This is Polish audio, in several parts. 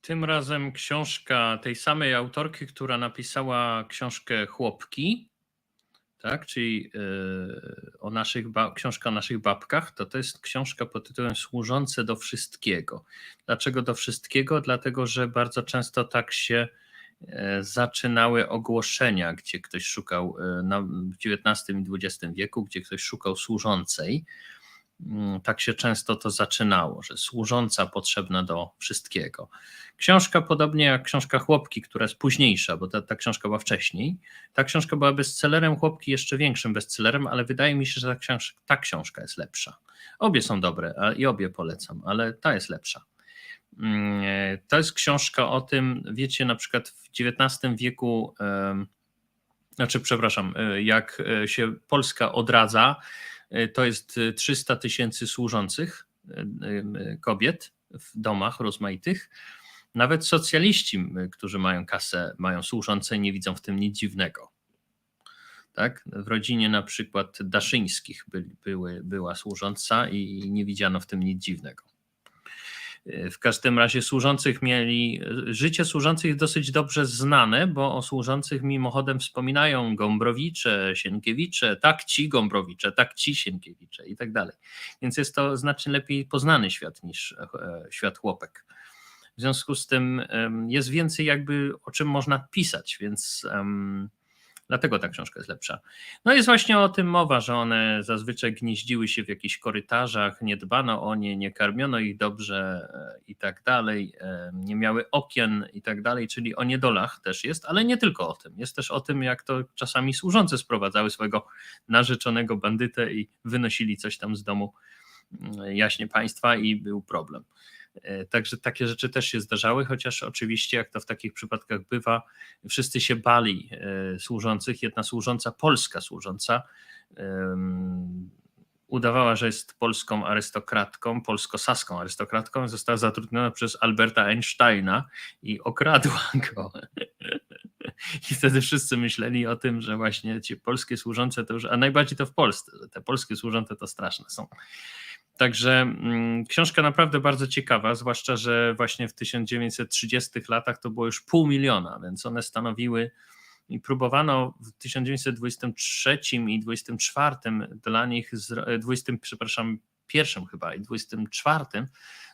Tym razem książka tej samej autorki, która napisała książkę Chłopki, tak, czyli yy, o naszych książka o naszych babkach, to to jest książka pod tytułem Służące do wszystkiego. Dlaczego do wszystkiego? Dlatego, że bardzo często tak się e, zaczynały ogłoszenia, gdzie ktoś szukał e, w XIX i XX wieku, gdzie ktoś szukał służącej. Mm, Tak się często to zaczynało, że służąca potrzebna do wszystkiego. Książka, podobnie jak książka Chłopki, która jest późniejsza, bo ta, ta książka była wcześniej. Ta książka była bestsellerem, Chłopki jeszcze większym bestsellerem, ale wydaje mi się, że ta książka, ta książka jest lepsza. Obie są dobre i obie polecam, ale ta jest lepsza. Mm, To jest książka o tym, wiecie, na przykład w XIX wieku, znaczy, przepraszam, e, jak e, się Polska odradza, to jest e, 300 tysięcy służących e, e, kobiet w domach rozmaitych. Nawet socjaliści, którzy mają kasę, mają służące nie widzą w tym nic dziwnego. Tak? W rodzinie na przykład Daszyńskich by, były, była służąca i nie widziano w tym nic dziwnego. W każdym razie służących mieli, życie służących jest dosyć dobrze znane, bo o służących mimochodem wspominają Gombrowicze, Sienkiewicze, tak ci Gombrowicze, tak ci Sienkiewicze i tak dalej. Więc jest to znacznie lepiej poznany świat niż e, świat chłopek. W związku z tym jest więcej jakby o czym można pisać, więc em, dlatego ta książka jest lepsza. No jest właśnie o tym mowa, że one zazwyczaj gnieździły się w jakichś korytarzach, nie dbano o nie, nie karmiono ich dobrze e, i tak dalej, e, nie miały okien i tak dalej, czyli o niedolach też jest, ale nie tylko o tym. Jest też o tym, jak to czasami służące sprowadzały swojego narzeczonego bandytę i wynosili coś tam z domu mm, jaśnie państwa i był problem. E, Także takie rzeczy też się zdarzały, chociaż oczywiście, jak to w takich przypadkach bywa, wszyscy się bali e, służących. Jedna służąca, polska służąca, udawała, że jest polską arystokratką, polsko-saską arystokratką, została zatrudniona przez Alberta Einsteina i okradła go. I wtedy wszyscy myśleli o tym, że właśnie ci polskie służące to już, a najbardziej to w Polsce, że te polskie służące to straszne są. Także mm, książka naprawdę bardzo ciekawa, zwłaszcza, że właśnie w 1930 latach to było już pół miliona, więc one stanowiły i próbowano w 1923 i 24 dla nich, zro- e, 20, przepraszam, pierwszym chyba i 24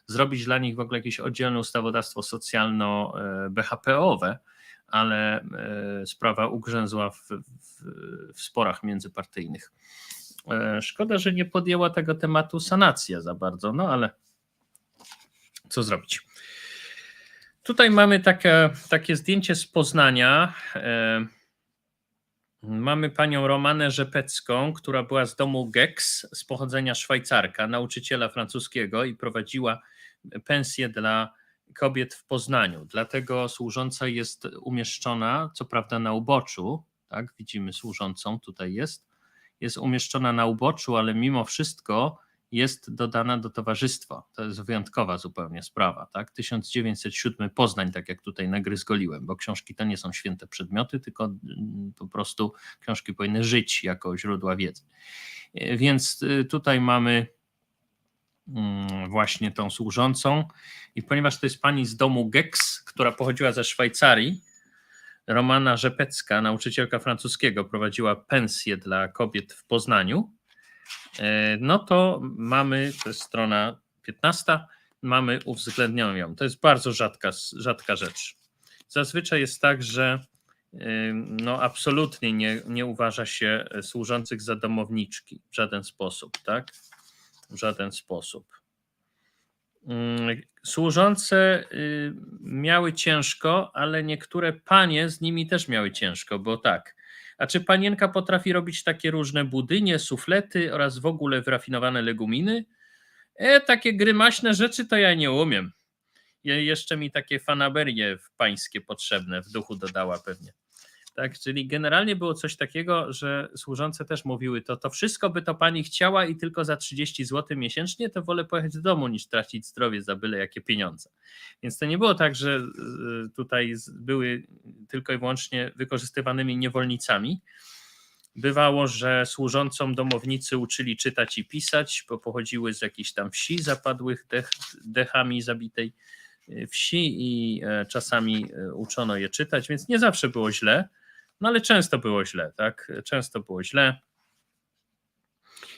zrobić dla nich w ogóle jakieś oddzielne ustawodawstwo socjalno-BHP-owe, ale e, sprawa ugrzęzła w, w, w sporach międzypartyjnych. E, Szkoda, że nie podjęła tego tematu sanacja za bardzo, no ale co zrobić? Tutaj mamy takie, takie zdjęcie z Poznania. E, Mamy panią Romanę Rzepecką, która była z domu Gex, z pochodzenia Szwajcarka, nauczyciela francuskiego i prowadziła pensję dla kobiet w Poznaniu. Dlatego służąca jest umieszczona, co prawda na uboczu, tak, widzimy służącą, tutaj jest, jest umieszczona na uboczu, ale mimo wszystko jest dodana do towarzystwa. To jest wyjątkowa zupełnie sprawa. Tak? 1907 Poznań, tak jak tutaj nagryzgoliłem, bo książki to nie są święte przedmioty, tylko mm, po prostu książki powinny żyć jako źródła wiedzy. E, Więc y, tutaj mamy mm, właśnie tą służącą i ponieważ to jest pani z domu Gex, która pochodziła ze Szwajcarii, Romana Rzepecka, nauczycielka francuskiego, prowadziła pensję dla kobiet w Poznaniu, e, no to mamy, to jest strona 15, mamy uwzględnioną ją. To jest bardzo rzadka, rzadka rzecz. Zazwyczaj jest tak, że y, no absolutnie nie, nie uważa się służących za domowniczki w żaden sposób, tak? W żaden sposób. Mm, Służące y, miały ciężko, ale niektóre panie z nimi też miały ciężko, bo tak. A czy panienka potrafi robić takie różne budynie, suflety oraz w ogóle wyrafinowane leguminy? E, takie grymaśne rzeczy to ja nie umiem. Je, jeszcze mi takie fanaberie pańskie potrzebne w duchu dodała pewnie. Tak, czyli generalnie było coś takiego, że służące też mówiły, to, to wszystko by to pani chciała i tylko za 30 zł miesięcznie, to wolę pojechać do domu niż tracić zdrowie za byle jakie pieniądze. Więc to nie było tak, że y, tutaj były tylko i wyłącznie wykorzystywanymi niewolnicami. Bywało, że służącą domownicy uczyli czytać i pisać, bo pochodziły z jakichś tam wsi zapadłych dech, dechami zabitej wsi i e, czasami e, uczono je czytać, więc nie zawsze było źle, no ale często było źle, tak? Często było źle.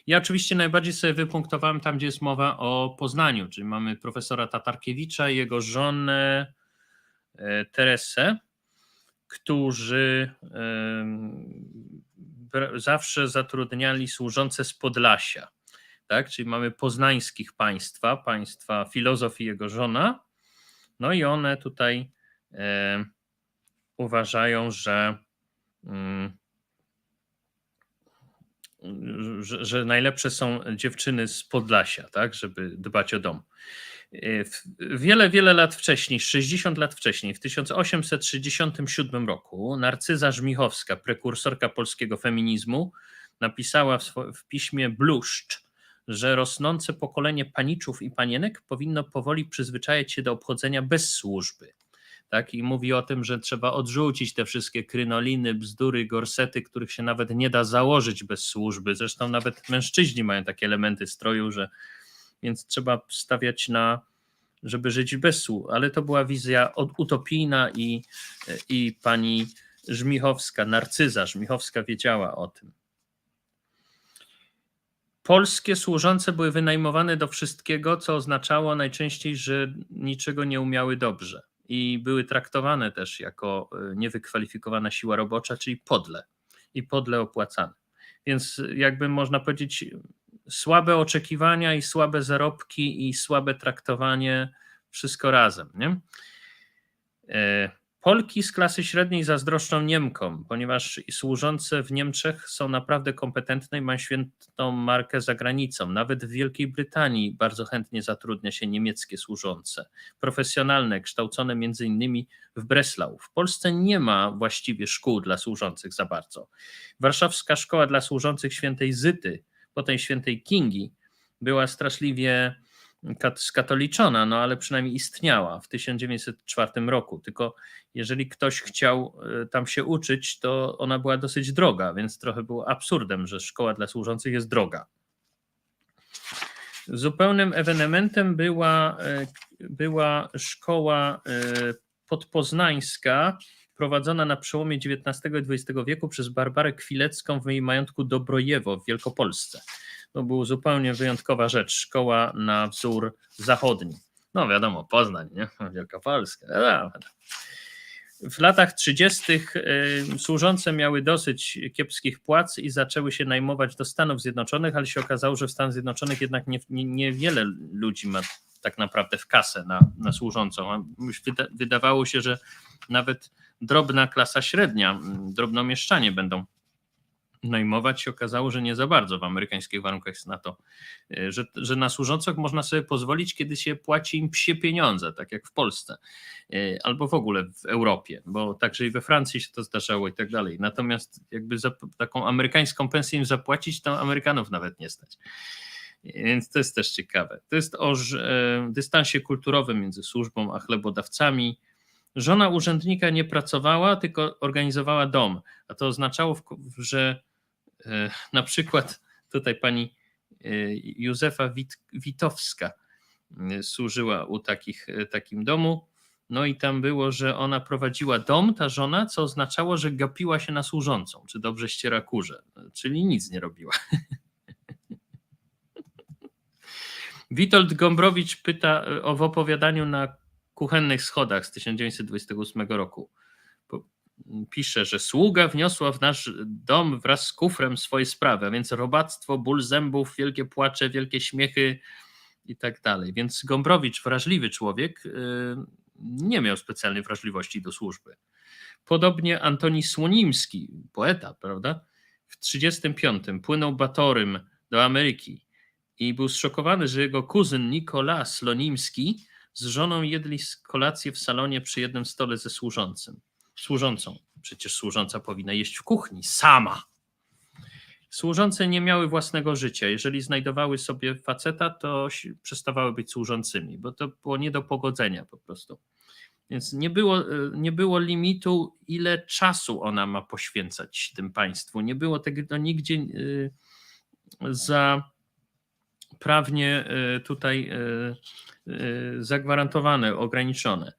Ja oczywiście najbardziej sobie wypunktowałem tam, gdzie jest mowa o Poznaniu, czyli mamy profesora Tatarkiewicza i jego żonę e, Teresę, którzy zawsze zatrudniali służące z Podlasia. Tak? Czyli mamy poznańskich państwa, państwa filozof i jego żona, no i one tutaj uważają, że, że, że, najlepsze są dziewczyny z Podlasia, tak? żeby dbać o dom. E, wiele, wiele lat wcześniej, 60 lat wcześniej, w 1867 roku, Narcyza Żmichowska, prekursorka polskiego feminizmu, napisała w, w piśmie Bluszcz, że rosnące pokolenie paniczów i panienek powinno powoli przyzwyczajać się do obchodzenia bez służby. Tak? I mówi o tym, że trzeba odrzucić te wszystkie krynoliny, bzdury, gorsety, których się nawet nie da założyć bez służby. Zresztą nawet mężczyźni mają takie elementy stroju, że więc trzeba stawiać na, żeby żyć bez służby. Ale to była wizja utopijna i, i pani Żmichowska, Narcyza Żmichowska wiedziała o tym. Polskie służące były wynajmowane do wszystkiego, co oznaczało najczęściej, że niczego nie umiały dobrze i były traktowane też jako e, niewykwalifikowana siła robocza, czyli podle i podle opłacane. Więc jakby można powiedzieć, słabe oczekiwania i słabe zarobki i słabe traktowanie, wszystko razem. Nie? Polki z klasy średniej zazdroszczą Niemkom, ponieważ służące w Niemczech są naprawdę kompetentne i mają świętą markę za granicą. Nawet w Wielkiej Brytanii bardzo chętnie zatrudnia się niemieckie służące, profesjonalne, kształcone między innymi w Breslau. W Polsce nie ma właściwie szkół dla służących za bardzo. Warszawska Szkoła dla Służących Świętej Zyty, potem Świętej Kingi, była straszliwie skatoliczona, no ale przynajmniej istniała w 1904 roku. Tylko jeżeli ktoś chciał e, tam się uczyć, to ona była dosyć droga, więc trochę było absurdem, że szkoła dla służących jest droga. Zupełnym ewenementem była, e, była szkoła e, podpoznańska, prowadzona na przełomie XIX i XX wieku przez Barbarę Kwilecką w jej majątku Dobrojewo w Wielkopolsce to była zupełnie wyjątkowa rzecz. Szkoła na wzór zachodni. No wiadomo, Poznań, nie? Wielkopolska. No, w latach 30. Y, służące miały dosyć kiepskich płac i zaczęły się najmować do Stanów Zjednoczonych, ale się okazało, że w Stanach Zjednoczonych jednak niewiele nie, nie ludzi ma tak naprawdę w kasę na, na służącą. Wydawało się, że nawet drobna klasa średnia, drobnomieszczanie będą najmować się okazało, że nie za bardzo w amerykańskich warunkach jest na to, e, że, że na służących można sobie pozwolić, kiedy się płaci im psie pieniądze, tak jak w Polsce, e, albo w ogóle w Europie, bo także i we Francji się to zdarzało i tak dalej. Natomiast jakby za taką amerykańską pensję im zapłacić, to Amerykanów nawet nie stać. Więc to jest też ciekawe. To jest o e, dystansie kulturowym między służbą a chlebodawcami. Żona urzędnika nie pracowała, tylko organizowała dom, a to oznaczało, że E, na przykład tutaj pani e, Józefa Wit Witowska e, służyła u takich, takim domu. No i tam było, że ona prowadziła dom, ta żona, co oznaczało, że gapiła się na służącą, czy dobrze ściera kurze, czyli nic nie robiła. Witold Gombrowicz pyta o w opowiadaniu na kuchennych schodach z 1928 roku pisze, że sługa wniosła w nasz dom wraz z kufrem swoje sprawy, a więc robactwo, ból zębów, wielkie płacze, wielkie śmiechy i tak dalej. Więc Gombrowicz, wrażliwy człowiek, y, nie miał specjalnej wrażliwości do służby. Podobnie Antoni Słonimski, poeta, prawda? W 1935 płynął Batorym do Ameryki i był zszokowany, że jego kuzyn Nikolas Slonimski z żoną jedli kolację w salonie przy jednym stole ze służącym służącą. Przecież służąca powinna jeść w kuchni, sama. Służące nie miały własnego życia. Jeżeli znajdowały sobie faceta, to przestawały być służącymi, bo to było nie do pogodzenia po prostu. Więc nie było, nie było limitu, ile czasu ona ma poświęcać tym państwu. Nie było tego nigdzie y, za, prawnie e, tutaj e, e, zagwarantowane, ograniczone.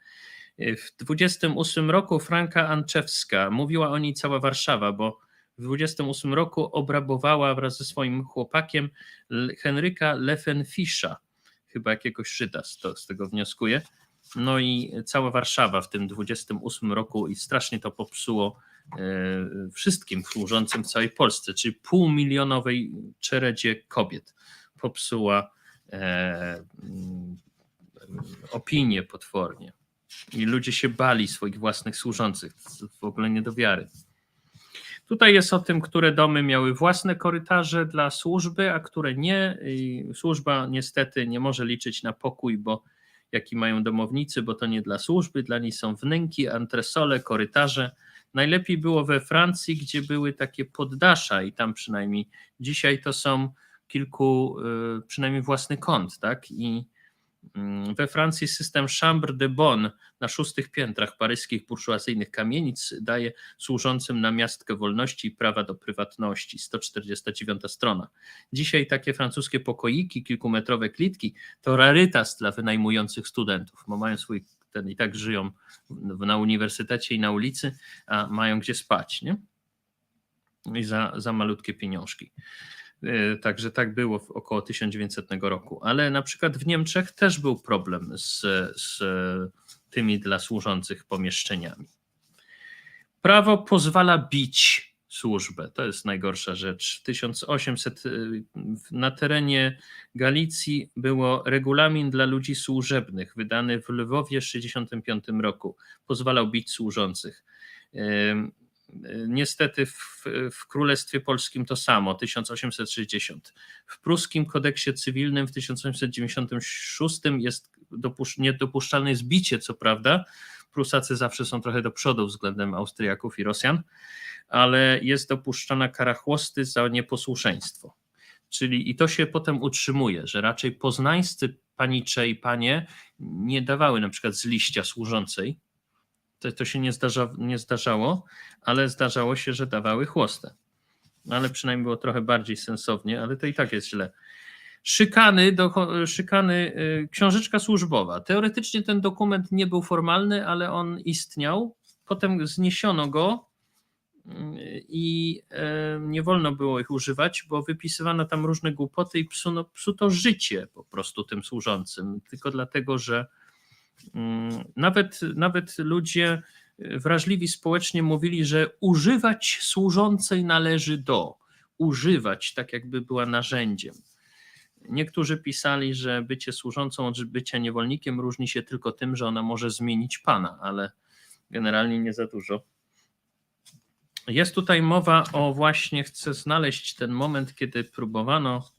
W 28 roku Franka Anczewska, mówiła o niej cała Warszawa, bo w 28 roku obrabowała wraz ze swoim chłopakiem Henryka Leffenfischa, chyba jakiegoś Żyda, z, to, z tego wnioskuję. No i cała Warszawa w tym 28 roku i strasznie to popsuło e, wszystkim służącym w całej Polsce, czyli półmilionowej czeredzie kobiet popsuła e, mm, opinię potwornie. I ludzie się bali swoich własnych służących. W ogóle nie do wiary. Tutaj jest o tym, które domy miały własne korytarze dla służby, a które nie. I służba niestety nie może liczyć na pokój, bo jaki mają domownicy, bo to nie dla służby, dla niej są wnęki, antresole, korytarze. Najlepiej było we Francji, gdzie były takie poddasza i tam przynajmniej dzisiaj to są kilku, y, przynajmniej własny kąt, tak? I we Francji system Chambre de Bonne na szóstych piętrach paryskich burżuazyjnych kamienic daje służącym na miastkę wolności i prawa do prywatności. 149 strona. Dzisiaj takie francuskie pokoiki, kilkumetrowe klitki to rarytas dla wynajmujących studentów, bo mają swój, ten i tak żyją na uniwersytecie i na ulicy, a mają gdzie spać, nie? I za, za malutkie pieniążki. E, Także tak było w około 1900 roku. Ale na przykład w Niemczech też był problem z, z tymi dla służących pomieszczeniami. Prawo pozwala bić służbę. To jest najgorsza rzecz. 1800 y, na terenie Galicji było regulamin dla ludzi służebnych, wydany w Lwowie w 1965 roku. Pozwalał bić służących. Niestety w, w Królestwie Polskim to samo, 1860. W pruskim kodeksie cywilnym w 1896 jest dopusz- niedopuszczalne jest bicie, co prawda. Prusacy zawsze są trochę do przodu względem Austriaków i Rosjan, ale jest dopuszczana kara chłosty za nieposłuszeństwo. Czyli i to się potem utrzymuje, że raczej poznańscy panicze i panie nie dawały na przykład z liścia służącej. To, to się nie, zdarza, nie zdarzało, ale zdarzało się, że dawały chłostę. No, Ale przynajmniej było trochę bardziej sensownie, ale to i tak jest źle. Szykany, do, szykany, y, książeczka służbowa. Teoretycznie ten dokument nie był formalny, ale on istniał. Potem zniesiono go y, i y, nie wolno było ich używać, bo wypisywano tam różne głupoty i psuto życie po prostu tym służącym. Tylko dlatego, że nawet, nawet ludzie wrażliwi społecznie mówili, że używać służącej należy do. Używać, tak jakby była narzędziem. Niektórzy pisali, że bycie służącą od bycia niewolnikiem różni się tylko tym, że ona może zmienić pana, ale generalnie nie za dużo. Jest tutaj mowa o właśnie, chcę znaleźć ten moment, kiedy próbowano.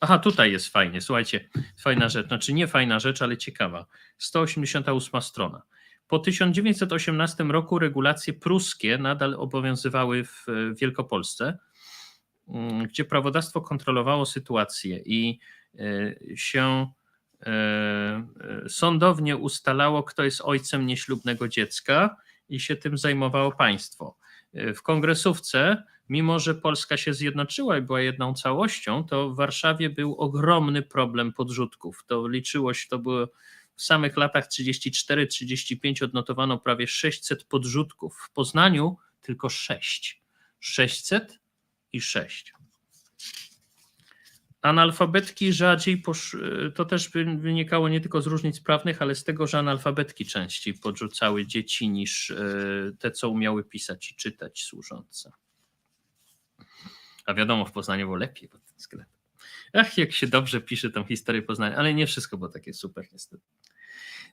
Aha, tutaj jest fajnie, słuchajcie, fajna rzecz, znaczy nie fajna rzecz, ale ciekawa. 188 strona. Po 1918 roku regulacje pruskie nadal obowiązywały w Wielkopolsce mm, gdzie prawodawstwo kontrolowało sytuację i e, się e, e, sądownie ustalało, kto jest ojcem nieślubnego dziecka i się tym zajmowało państwo. W kongresówce, mimo że Polska się zjednoczyła i była jedną całością, to w Warszawie był ogromny problem podrzutków. To liczyło się, to było w samych latach 34-35 odnotowano prawie 600 podrzutków. W Poznaniu tylko 6. 600 i 6. Analfabetki rzadziej, posz... to też wy- wynikało nie tylko z różnic prawnych, ale z tego, że analfabetki częściej podrzucały dzieci niż e, te, co umiały pisać i czytać służące. A wiadomo, w Poznaniu było lepiej pod tym względem. Ach, jak się dobrze pisze tą historię Poznania, ale nie wszystko było takie super niestety.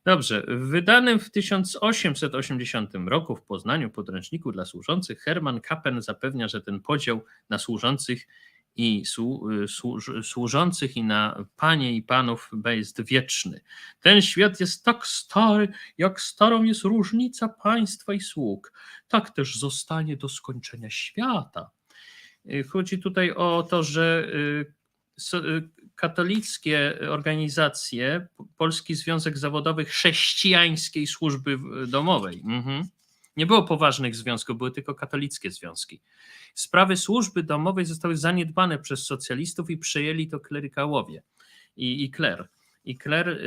Dobrze, w wydanym w 1880 roku w Poznaniu podręczniku dla służących Hermann Kappen zapewnia, że ten podział na służących i służ, służących i na panie i panów jest wieczny. Ten świat jest tak stary, jak starą jest różnica państwa i sług. Tak też zostanie do skończenia świata. Y, Chodzi tutaj o to, że y, y, katolickie organizacje, Polski Związek Zawodowy Chrześcijańskiej Służby Domowej, mhm. Nie było poważnych związków, były tylko katolickie związki. Sprawy służby domowej zostały zaniedbane przez socjalistów i przejęli to klerykałowie i, i kler. I Kler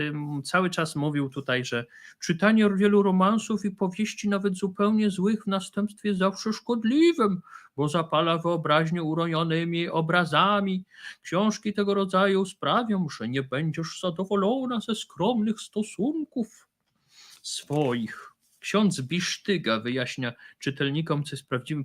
cały czas mówił tutaj, że czytanie wielu romansów i powieści, nawet zupełnie złych, w następstwie zawsze szkodliwym, bo zapala wyobraźnię urojonymi obrazami. Książki tego rodzaju sprawią, że nie będziesz zadowolona ze skromnych stosunków swoich. Ksiądz Bisztyga wyjaśnia czytelnikom, co jest prawdziwym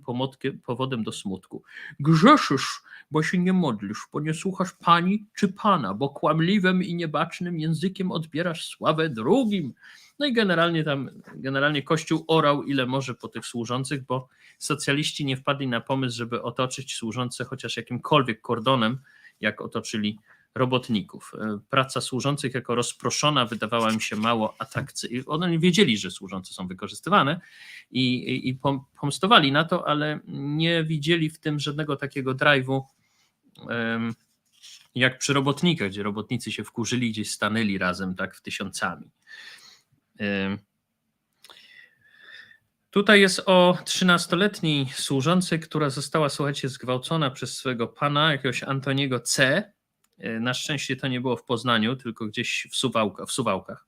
powodem do smutku. Grzeszysz, bo się nie modlisz, bo nie słuchasz pani czy pana, bo kłamliwym i niebacznym językiem odbierasz sławę drugim. No i generalnie tam, generalnie Kościół orał ile może po tych służących, bo socjaliści nie wpadli na pomysł, żeby otoczyć służące chociaż jakimkolwiek kordonem, jak otoczyli robotników. E, Praca służących jako rozproszona wydawała mi się mało atrakcyjna. Oni wiedzieli, że służące są wykorzystywane i, i, i pom- pomstowali na to, ale nie widzieli w tym żadnego takiego drive'u jak przy robotnikach, gdzie robotnicy się wkurzyli, gdzieś stanęli razem tak w tysiącami. Tutaj jest o 13-letniej służącej, która została, słuchajcie, zgwałcona przez swojego pana, jakiegoś Antoniego C. E, Na szczęście to nie było w Poznaniu, tylko gdzieś w, Suwałka, w Suwałkach.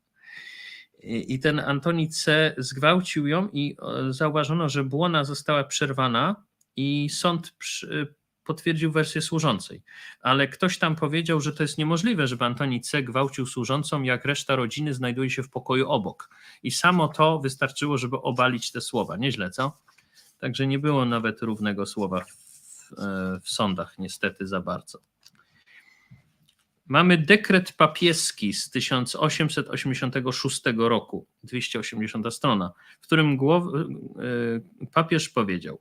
I ten Antoni C. zgwałcił ją i zauważono, że błona została przerwana i sąd przy- potwierdził wersję służącej. Ale ktoś tam powiedział, że to jest niemożliwe, żeby Antoni C. gwałcił służącą, jak reszta rodziny znajduje się w pokoju obok. I samo to wystarczyło, żeby obalić te słowa. Nieźle, co? Także nie było nawet równego słowa w, e, w sądach, niestety za bardzo. Mamy dekret papieski z 1886 roku, 280 strona, w którym głow, e, papież powiedział,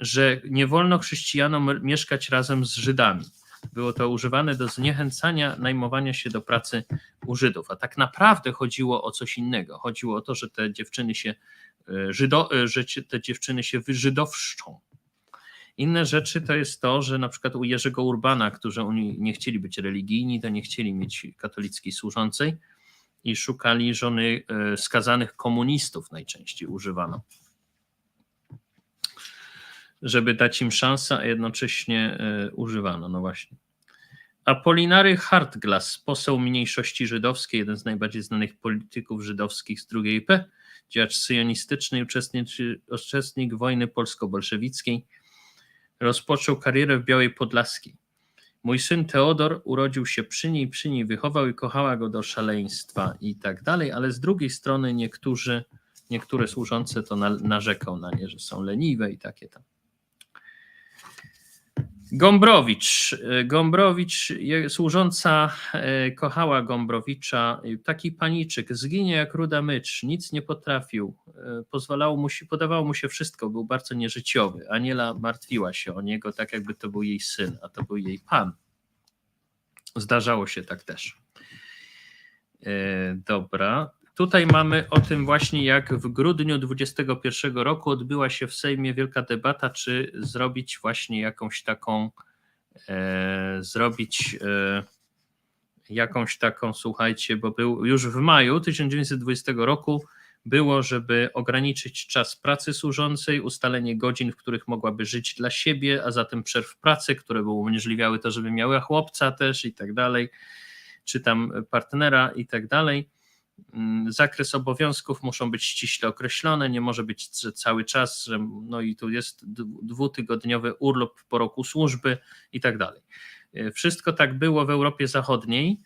że nie wolno chrześcijanom mieszkać razem z Żydami. Było to używane do zniechęcania najmowania się do pracy u Żydów, a tak naprawdę chodziło o coś innego. Chodziło o to, że te dziewczyny się, e, Żydo, e, że te dziewczyny się wyżydowszczą. Inne rzeczy to jest to, że na przykład u Jerzego Urbana, którzy oni nie chcieli być religijni, to nie chcieli mieć katolickiej służącej i szukali żony e, skazanych komunistów najczęściej używano żeby dać im szansę, a jednocześnie e, używano. No właśnie. Apolinary Hartglas, poseł mniejszości żydowskiej, jeden z najbardziej znanych polityków żydowskich z II P, działacz syjonistyczny, uczestnik, uczestnik wojny polsko-bolszewickiej, rozpoczął karierę w Białej Podlaskiej. Mój syn Teodor urodził się przy niej, przy niej wychował i kochała go do szaleństwa i tak dalej, ale z drugiej strony niektórzy, niektóre służące to na, narzekał na nie, że są leniwe i takie tam. Gombrowicz. Gombrowicz, służąca e, kochała Gombrowicza. Taki paniczyk, zginie jak ruda mycz, nic nie potrafił. E, Pozwalało mu się, podawało mu się wszystko, był bardzo nieżyciowy. Aniela martwiła się o niego, tak jakby to był jej syn, a to był jej pan. Zdarzało się tak też. E, Dobra. Tutaj mamy o tym właśnie, jak w grudniu 2021 roku odbyła się w Sejmie wielka debata, czy zrobić właśnie jakąś taką, e, zrobić e, jakąś taką, słuchajcie, bo był już w maju 1920 roku było, żeby ograniczyć czas pracy służącej, ustalenie godzin, w których mogłaby żyć dla siebie, a zatem przerw pracy, które by umożliwiały to, żeby miała chłopca też i tak dalej, czy tam partnera i tak dalej. Mm, Zakres obowiązków muszą być ściśle określone, nie może być że cały czas, że no i tu jest dwu- dwutygodniowy urlop po roku służby i tak dalej. E, Wszystko tak było w Europie Zachodniej,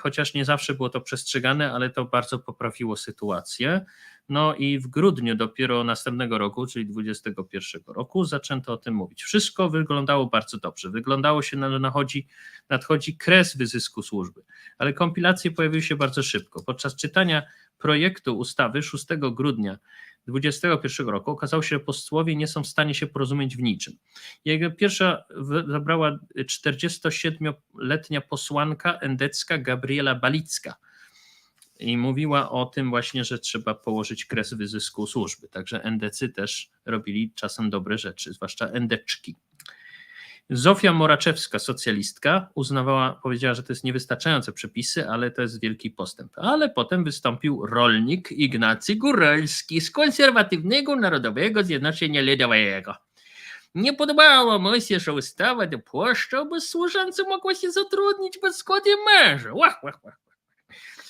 chociaż nie zawsze było to przestrzegane, ale to bardzo poprawiło sytuację. No i w grudniu dopiero następnego roku, czyli 2021 roku, zaczęto o tym mówić. Wszystko wyglądało bardzo dobrze. Wyglądało się, na nadchodzi, nadchodzi kres wyzysku służby ale kompilacje pojawiły się bardzo szybko. Podczas czytania projektu ustawy 6 grudnia 2021 roku okazało się, że posłowie nie są w stanie się porozumieć w niczym. Jego pierwsza zabrała 47-letnia posłanka endecka Gabriela Balicka i mówiła o tym właśnie, że trzeba położyć kres wyzysku służby. Także endecy też robili czasem dobre rzeczy, zwłaszcza endeczki. Zofia Moraczewska, socjalistka, uznawała, powiedziała, że to jest niewystarczające przepisy, ale to jest wielki postęp. Ale potem wystąpił rolnik Ignacy Góralski z konserwatywnego Narodowego Zjednoczenia Ludowego. Nie podobało mu się, że ustawa dopuszcza, by służąca mogła się zatrudnić bez zgody męża. Łach, łach, łach.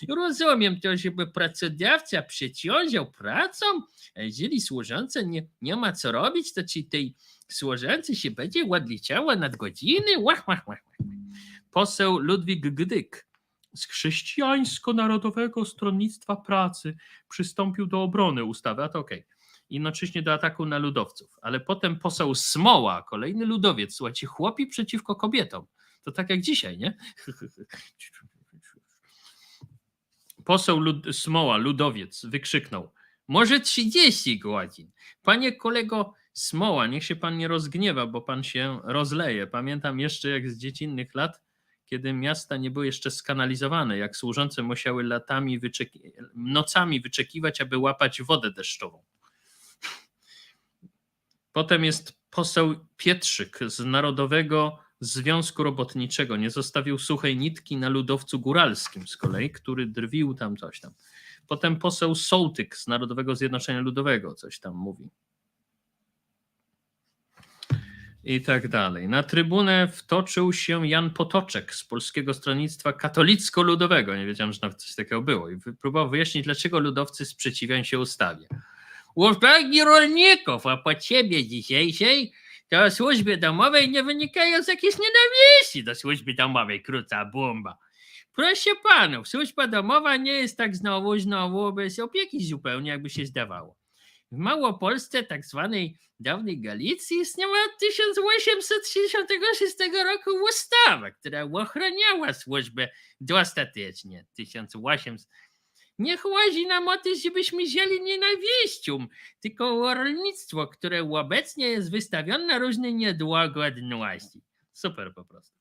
Rozumiem to, żeby pracodawca przeciążał pracą, a jeżeli służąca nie, nie ma co robić, to czy tej służącej się będzie odliczała nadgodziny? Łach, łach, łach. Poseł Ludwik Gdyk z Chrześcijańsko-Narodowego Stronnictwa Pracy przystąpił do obrony ustawy, a to okej. Jednocześnie do ataku na ludowców. Ale potem poseł Smoła, kolejny ludowiec, słuchajcie, chłopi przeciwko kobietom. To tak jak dzisiaj, nie? Poseł Lud Smoła, ludowiec, wykrzyknął: Może 30 godzin. Panie kolego Smoła, niech się pan nie rozgniewa, bo pan się rozleje. Pamiętam jeszcze jak z dziecinnych lat, kiedy miasta nie były jeszcze skanalizowane, jak służące musiały latami, wyczeki- nocami wyczekiwać, aby łapać wodę deszczową. Potem jest poseł Pietrzyk z Narodowego Związku Robotniczego. Nie zostawił suchej nitki na ludowcu góralskim z kolei, który drwił tam coś tam. Potem poseł Sołtyk z Narodowego Zjednoczenia Ludowego coś tam mówi. I tak dalej. Na trybunę wtoczył się Jan Potoczek z Polskiego Stronnictwa Katolicko-Ludowego. Nie wiedziałem, że nawet coś takiego było. I próbował wyjaśnić, dlaczego ludowcy sprzeciwiają się ustawie. Uwagi rolników, a potrzebie dzisiejszej to o służbie domowej nie wynikają z jakiejś nienawiści do służby domowej, króca bomba. Proszę panów, służba domowa nie jest tak znowu, znowu bez opieki zupełnie, jakby się zdawało. W Małopolsce, tak zwanej dawnej Galicji, istniała od 1866 roku ustawa, która ochraniała służbę dostatecznie. 1800 nie chodzi nam o to, żebyśmy zieli nienawiścią, tylko rolnictwo, które obecnie jest wystawione na różne niedogodności. Super po prostu.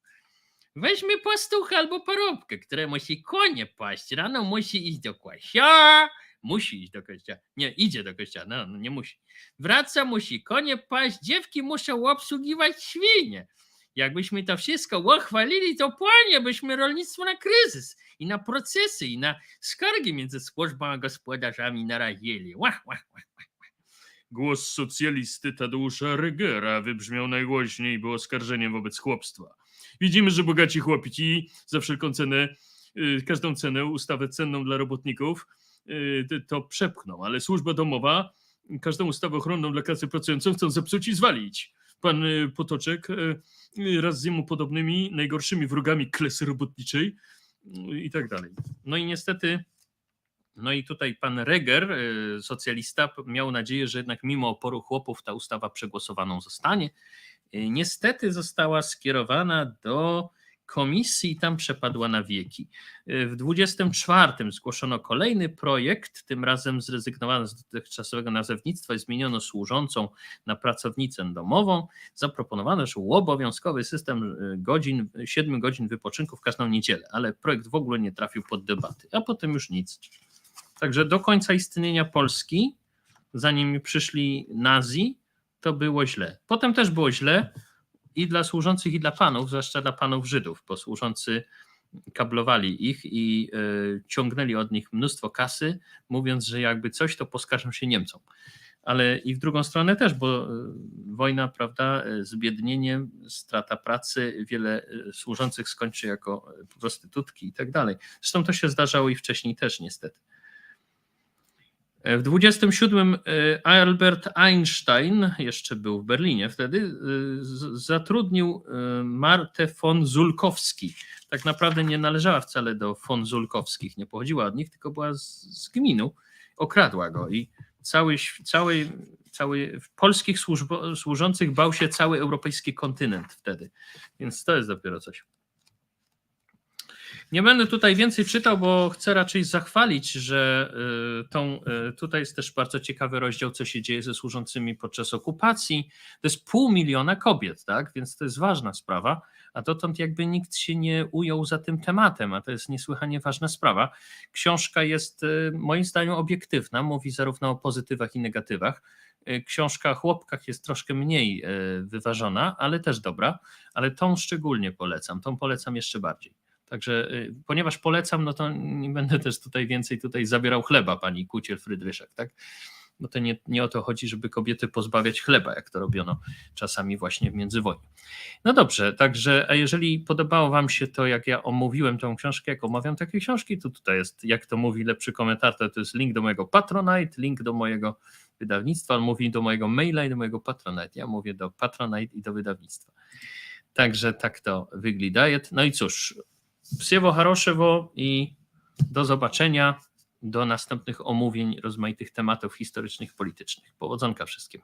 Weźmy pastuch albo parobkę, które musi konie paść. Rano musi iść do kościoła, musi iść do kościoła. Nie, idzie do kościoła, no, no nie musi. Wraca, musi konie paść, dziewki muszą obsługiwać świnie. Jakbyśmy to wszystko uchwalili, to panie, byśmy rolnictwo na kryzys i na procesy i na skargi między służbą a gospodarzami narazili. Łach, łach, łach. Głos socjalisty Tadeusza Regera wybrzmiał najgłośniej, był oskarżeniem wobec chłopstwa. Widzimy, że bogaci chłopici za wszelką cenę, y, każdą cenę, ustawę cenną dla robotników, to- to przepchną, ale służba domowa każdą ustawę ochronną dla klasy pracującą chcą zepsuć i zwalić. Pan y, Potoczek y, y, raz z jemu podobnymi, najgorszymi wrogami klasy robotniczej y, i tak dalej. No i niestety, no i tutaj pan Reger, y, socjalista, miał nadzieję, że jednak mimo oporu chłopów ta ustawa przegłosowaną zostanie. Y, Niestety została skierowana do komisji tam przepadła na wieki. W 24 zgłoszono kolejny projekt, tym razem zrezygnowano z dotychczasowego nazewnictwa i zmieniono służącą na pracownicę domową. Zaproponowano, że obowiązkowy system y, godzin, 7 godzin wypoczynku w każdą niedzielę, ale projekt w ogóle nie trafił pod debaty, a potem już nic. Także do końca istnienia Polski, zanim przyszli nazi, to było źle. Potem też było źle i dla służących, i dla panów, zwłaszcza dla panów Żydów, bo służący kablowali ich i y, ciągnęli od nich mnóstwo kasy, mówiąc, że jakby coś, to poskarżą się Niemcom. Ale i w drugą stronę też, bo y, wojna, prawda, y, zbiednienie, strata pracy, wiele służących skończy jako prostytutki i tak dalej. Zresztą to się zdarzało i wcześniej też niestety. W 27 y, Albert Einstein, jeszcze był w Berlinie wtedy, y, zatrudnił y, Martę von Zulkowski. Tak naprawdę nie należała wcale do von Zulkowskich, nie pochodziła od nich, tylko była z, z gminu. Okradła go i cały, cały, cały polskich służbo, służących bał się cały europejski kontynent wtedy. Więc to jest dopiero coś. Nie będę tutaj więcej czytał, bo chcę raczej zachwalić, że y, tą, y, tutaj jest też bardzo ciekawy rozdział, co się dzieje ze służącymi podczas okupacji. To jest pół miliona kobiet, tak? Więc to jest ważna sprawa, a dotąd jakby nikt się nie ujął za tym tematem, a to jest niesłychanie ważna sprawa. Książka jest y, moim zdaniem obiektywna, mówi zarówno o pozytywach i negatywach. książka o chłopkach jest troszkę mniej wyważona, ale też dobra, ale tą szczególnie polecam, tą polecam jeszcze bardziej. Także y, ponieważ polecam, no to nie będę też tutaj więcej tutaj zabierał chleba pani Kuciel Frydryszek, tak? Bo to nie, nie o to chodzi, żeby kobiety pozbawiać chleba, jak to robiono czasami właśnie w międzywojniu. No dobrze, także a jeżeli podobało Wam się to, jak ja omówiłem tą książkę, jak omawiam takie książki, to tutaj jest, jak to mówi lepszy komentator, to jest link do mojego Patronite, link do mojego wydawnictwa, on mówi do mojego maila i do mojego Patronite, ja mówię do Patronite i do wydawnictwa. Także tak to wygląda. No i cóż, Psiewo Haroszewo i do zobaczenia, do następnych omówień rozmaitych tematów historycznych, politycznych. Powodzonka wszystkim.